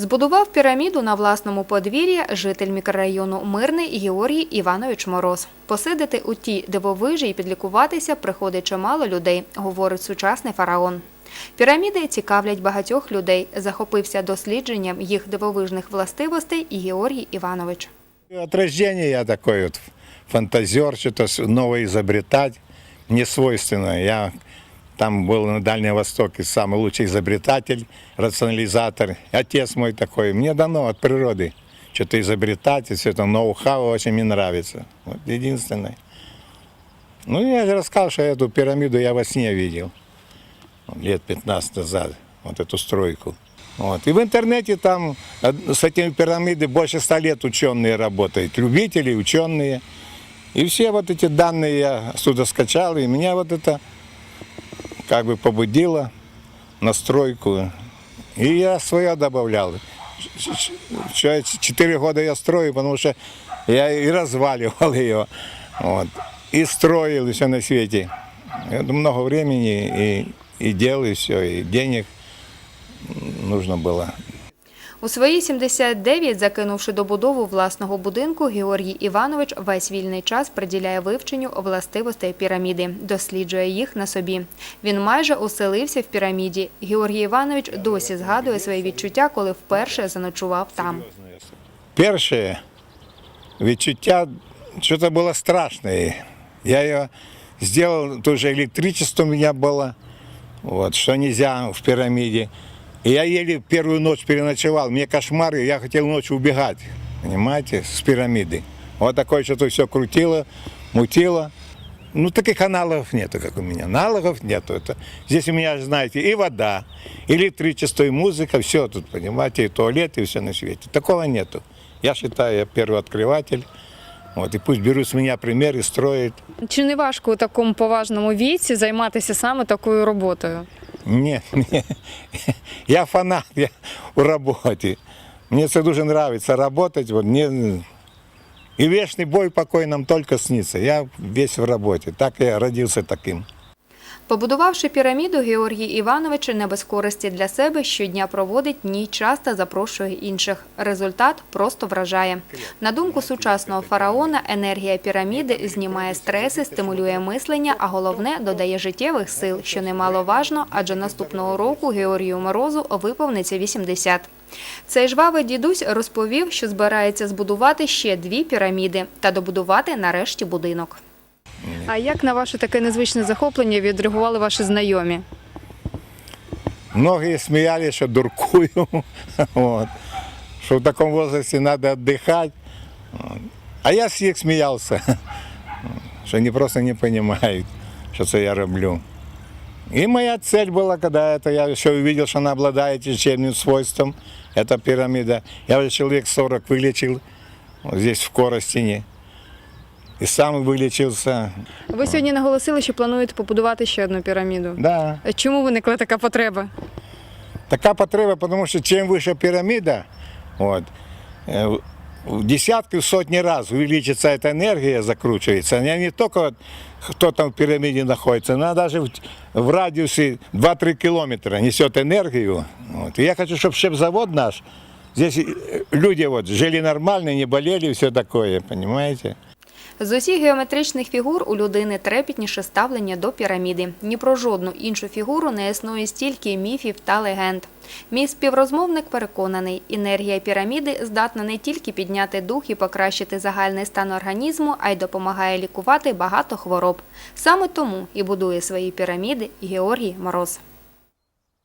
Збудував піраміду на власному подвір'ї житель мікрорайону Мирний Георгій Іванович Мороз. Посидити у тій дивовижі і підлікуватися приходить чимало людей, говорить сучасний фараон. Піраміди цікавлять багатьох людей. Захопився дослідженням їх дивовижних властивостей і Георгій Іванович. От я такой вот фантазер, что-то с- новое изобретать. Мне свойственно. Я там был на Дальнем Востоке самый лучший изобретатель, рационализатор. Отец мой такой. Мне дано от природы что-то изобретать, и все это ноу-хау очень мне нравится. Вот единственное. Ну, я же рассказал, что эту пирамиду я во сне видел. Лет 15 назад. Вот эту стройку. Вот. И в интернете там с этими пирамидами больше ста лет ученые работают. Любители, ученые. И все вот эти данные я оттуда скачал, и меня вот это как бы побудило на стройку. И я свое добавлял. Четыре года я строю, потому что я и разваливал ее. Вот. И строил все на свете. Это много времени и, и дел, и все, и денег нужно было. У свої 79, закинувши добудову власного будинку, Георгій Іванович весь вільний час приділяє вивченню властивостей піраміди, досліджує їх на собі. Він майже оселився в піраміді. Георгій Іванович досі згадує свої відчуття, коли вперше заночував там. Перше відчуття, що це було страшне. Я його зробив, тоже электричество у меня было, вот, что нельзя в пирамиде. И я еле первую ночь переночевал, мне кошмары, я хотел ночью убегать, понимаете, с пирамиды. Вот такое что-то все крутило, мутило. Ну, таких аналогов нету, как у меня. Аналогов нету. Это, здесь у меня, знаете, и вода, и электричество, и музыка, все тут, понимаете, и туалет, и все на свете. Такого нету. Я считаю, я первый открыватель. Вот, и пусть берут с меня пример и строят. Чи не важко у такому поважному віці займатися саме такою роботою? Ні, ні. Я фанат, я у роботі. Мені це дуже подобається працювати. Мне... І вічний бой покой нам тільки сниться. Я весь в роботі. Так я родився таким. Побудувавши піраміду, Георгій Іванович не без користі для себе щодня проводить дні час та запрошує інших. Результат просто вражає. На думку сучасного фараона, енергія піраміди знімає стреси, стимулює мислення, а головне додає життєвих сил, що немаловажно, адже наступного року Георгію Морозу виповниться 80. Цей жвавий дідусь розповів, що збирається збудувати ще дві піраміди та добудувати нарешті будинок. А як на ваше таке незвичне захоплення відреагували ваші знайомі? Многие смеялись, что дуркую, вот, что в таком возрасте надо отдыхать. Вот. А я с них смеялся, что они просто не понимают, что это я роблю. И моя цель была, когда это я еще увидел, что она обладает лечебным свойством, эта пирамида. Я уже человек 40 вылечил вот здесь, в Коростине. И сам вылечился. Ви сьогодні наголосили, що плануєте побудувати ще одну піраміду. Да. Чому виникла така потреба? Така потреба, тому що чим вища піраміда, от, е, в- в десятки, в сотні разів увеличится эта енергія, закручується. Не, не тільки от, хто там в піраміді знаходиться, вона навіть в, в радіусі 2-3 кілометри несет енергію. От. І я хочу, щоб ще завод наш, здесь е, люди вот, жили нормально, не болели, все такое, понимаете? З усіх геометричних фігур у людини трепетніше ставлення до піраміди. Ні про жодну іншу фігуру не існує стільки міфів та легенд. Мій співрозмовник переконаний, енергія піраміди здатна не тільки підняти дух і покращити загальний стан організму, а й допомагає лікувати багато хвороб. Саме тому і будує свої піраміди Георгій Мороз.